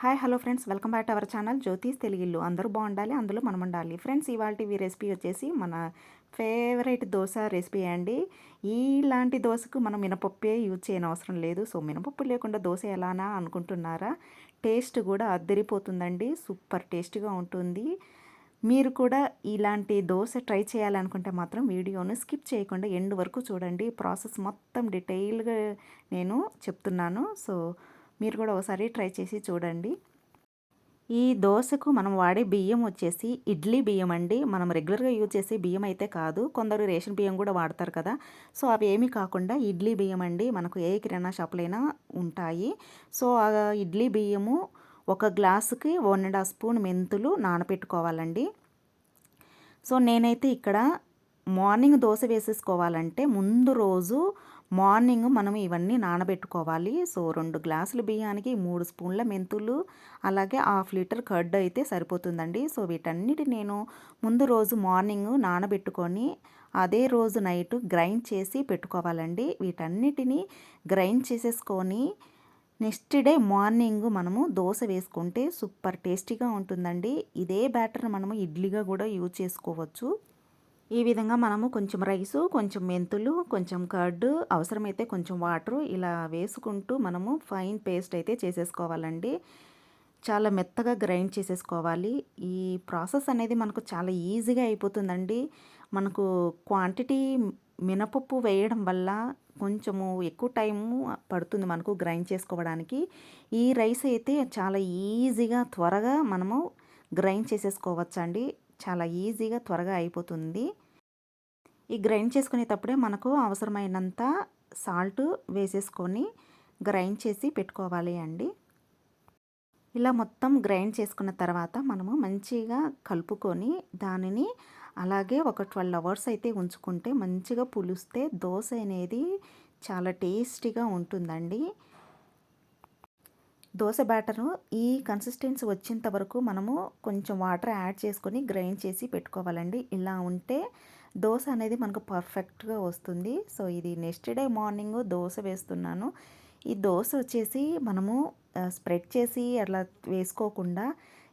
Hi hello friends. Welcome back to our channel. Jyotish Teluguillu. అందరూ బాగుండాలి అందులో మనం ఉండాలి. ఫ్రెండ్స్ ఇవాళ రెసిపీ వచ్చేసి మన ఫేవరెట్ దోశ రెసిపీ అండి. ఇలాంటి దోశకు మనం మినపప్పే యూజ్ చేయని అవసరం లేదు. సో మినపప్పు లేకుండా దోశ ఎలానా అనుకుంటున్నారా? టేస్ట్ కూడా అద్దరిపోతుందండి. సూపర్ టేస్ట్గా ఉంటుంది. మీరు కూడా ఇలాంటి దోశ ట్రై చేయాలనుకుంటే మాత్రం వీడియోను స్కిప్ చేయకుండా ఎండ్ వరకు చూడండి. ప్రాసెస్ మొత్తం డీటెయిల్గా నేను చెప్తున్నాను. సో మీరు కూడా ఒకసారి ట్రై చేసి చూడండి. ఈ దోశకు మనం వాడే బియ్యం వచ్చేసి ఇడ్లీ బియ్యం అండి. మనం రెగ్యులర్గా యూజ్ చేసే బియ్యం అయితే కాదు. కొందరు రేషన్ బియ్యం కూడా వాడతారు కదా. సో అవి ఏమీ కాకుండా ఇడ్లీ బియ్యం అండి. మనకు ఏ కిరాణా షాపులైనా ఉంటాయి. సో ఆ ఇడ్లీ బియ్యము ఒక గ్లాసుకి వన్ అండ్ హాఫ్ స్పూన్ మెంతులు నానపెట్టుకోవాలండి. సో నేనైతే ఇక్కడ మార్నింగ్ దోశ వేసేసుకోవాలంటే ముందు రోజు మార్నింగ్ మనం ఇవన్నీ నానబెట్టుకోవాలి. సో రెండు గ్లాసుల బియ్యానికి మూడు స్పూన్ల మెంతులు అలాగే హాఫ్ లీటర్ కర్డ్ అయితే సరిపోతుందండి. సో వీటన్నిటి నేను ముందు రోజు మార్నింగ్ నానబెట్టుకొని అదే రోజు నైట్ గ్రైండ్ చేసి పెట్టుకోవాలండి. వీటన్నిటిని గ్రైండ్ చేసేసుకొని నెక్స్ట్ డే మార్నింగ్ మనము దోశ వేసుకుంటే సూపర్ టేస్టీగా ఉంటుందండి. ఇదే బ్యాటర్ మనము ఇడ్లీగా కూడా యూజ్ చేసుకోవచ్చు. ఈ విధంగా మనము కొంచెం రైసు కొంచెం మెంతులు కొంచెం కర్డ్ అవసరమైతే కొంచెం వాటరు ఇలా వేసుకుంటూ మనము ఫైన్ పేస్ట్ అయితే చేసేసుకోవాలండి. చాలా మెత్తగా గ్రైండ్ చేసేసుకోవాలి. ఈ ప్రాసెస్ అనేది మనకు చాలా ఈజీగా అయిపోతుందండి. మనకు క్వాంటిటీ మినపప్పు వేయడం వల్ల కొంచెము ఎక్కువ టైము పడుతుంది మనకు గ్రైండ్ చేసుకోవడానికి. ఈ రైస్ అయితే చాలా ఈజీగా త్వరగా మనము గ్రైండ్ చేసేసుకోవచ్చండి. చాలా ఈజీగా త్వరగా అయిపోతుంది. ఈ గ్రైండ్ చేసుకునేటప్పుడే మనకు అవసరమైనంత సాల్ట్ వేసేసుకొని గ్రైండ్ చేసి పెట్టుకోవాలి అండి. ఇలా మొత్తం గ్రైండ్ చేసుకున్న తర్వాత మనము మంచిగా కలుపుకొని దానిని అలాగే ఒక ట్వెల్వ్ అవర్స్ అయితే ఉంచుకుంటే మంచిగా పులిస్తే దోశ అనేది చాలా టేస్టీగా ఉంటుందండి. దోశ బ్యాటర్ను ఈ కన్సిస్టెన్సీ వచ్చేంత వరకు మనము కొంచెం వాటర్ యాడ్ చేసుకొని గ్రైండ్ చేసి పెట్టుకోవాలండి. ఇలా ఉంటే దోశ అనేది మనకు పర్ఫెక్ట్గా వస్తుంది. సో ఇది నెక్స్ట్ డే మార్నింగ్ దోశ వేస్తున్నాను. ఈ దోశ వచ్చేసి మనము స్ప్రెడ్ చేసి అట్లా వేసుకోకుండా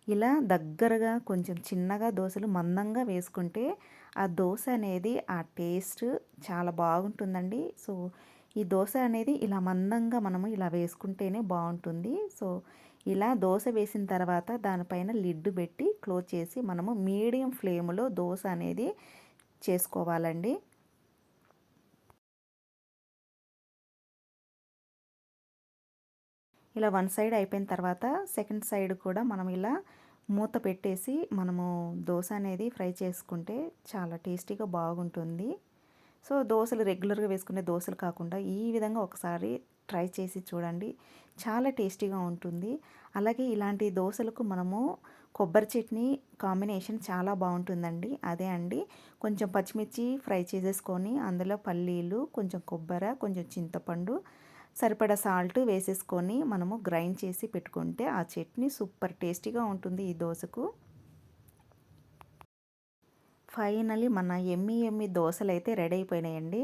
ఇలా దగ్గరగా కొంచెం చిన్నగా దోశలు మందంగా వేసుకుంటే ఆ దోశ అనేది ఆ టేస్ట్ చాలా బాగుంటుందండి. సో ఈ దోశ అనేది ఇలా మందంగా మనము ఇలా వేసుకుంటేనే బాగుంటుంది. సో ఇలా దోశ వేసిన తర్వాత దానిపైన లిడ్ పెట్టి క్లోజ్ చేసి మనము మీడియం ఫ్లేమ్లో దోశ అనేది చేసుకోవాలండి. ఇలా వన్ సైడ్ అయిపోయిన తర్వాత సెకండ్ సైడ్ కూడా మనం ఇలా మూత పెట్టేసి మనము దోశ అనేది ఫ్రై చేసుకుంటే చాలా టేస్టీగా బాగుంటుంది. సో దోశలు రెగ్యులర్గా వేసుకునే దోశలు కాకుండా ఈ విధంగా ఒకసారి ట్రై చేసి చూడండి. చాలా టేస్టీగా ఉంటుంది. అలాగే ఇలాంటి దోశలకు మనము కొబ్బరి చట్నీ కాంబినేషన్ చాలా బాగుంటుందండి. అదే అండి. కొంచెం పచ్చిమిర్చి ఫ్రై చేసేసుకొని అందులో పల్లీలు కొంచెం కొబ్బరి కొంచెం చింతపండు సరిపడా సాల్ట్ వేసేసుకొని మనము గ్రైండ్ చేసి పెట్టుకుంటే ఆ చట్నీ సూపర్ టేస్టీగా ఉంటుంది ఈ దోశకు. ఫైనలీ మన ఎమ్మి ఎమ్మి దోశలు అయితే రెడీ అయిపోయినాయండి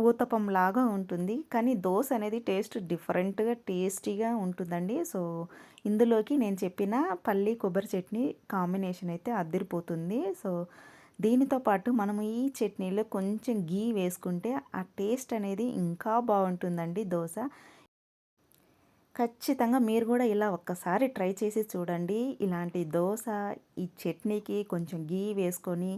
ఊతపం లాగా ఉంటుంది. కానీ దోశ అనేది టేస్ట్ డిఫరెంట్గా టేస్టీగా ఉంటుందండి. సో ఇందులోకి నేను చెప్పిన పల్లి కొబ్బరి చట్నీ కాంబినేషన్ అయితే అద్దరిపోతుంది సో దీనితో పాటు మనము ఈ చట్నీలో కొంచెం గీ వేసుకుంటే ఆ టేస్ట్ అనేది ఇంకా బాగుంటుందండి దోశ. ఖచ్చితంగా మీరు కూడా ఇలా ఒక్కసారి ట్రై చేసి చూడండి. ఇలాంటి దోశ ఈ చట్నీకి కొంచెం గీ వేసుకొని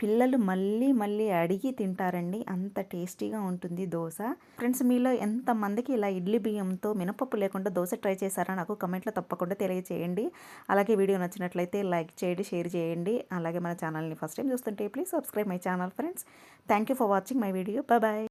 పిల్లలు మళ్ళీ మళ్ళీ అడిగి తింటారండి. అంత టేస్టీగా ఉంటుంది దోశ. ఫ్రెండ్స్ మీలో ఎంతమందికి ఇలా ఇడ్లీ బియ్యంతో మినపప్పు లేకుండా దోశ ట్రై చేశారా నాకు కమెంట్లో తప్పకుండా తెలియజేయండి అలాగే వీడియో నచ్చినట్లయితే లైక్ చేయండి షేర్ చేయండి. అలాగే మన ఛానల్ని ఫస్ట్ టైం చూస్తుంటే please subscribe my channel friends. Thank for watching my video. Bye.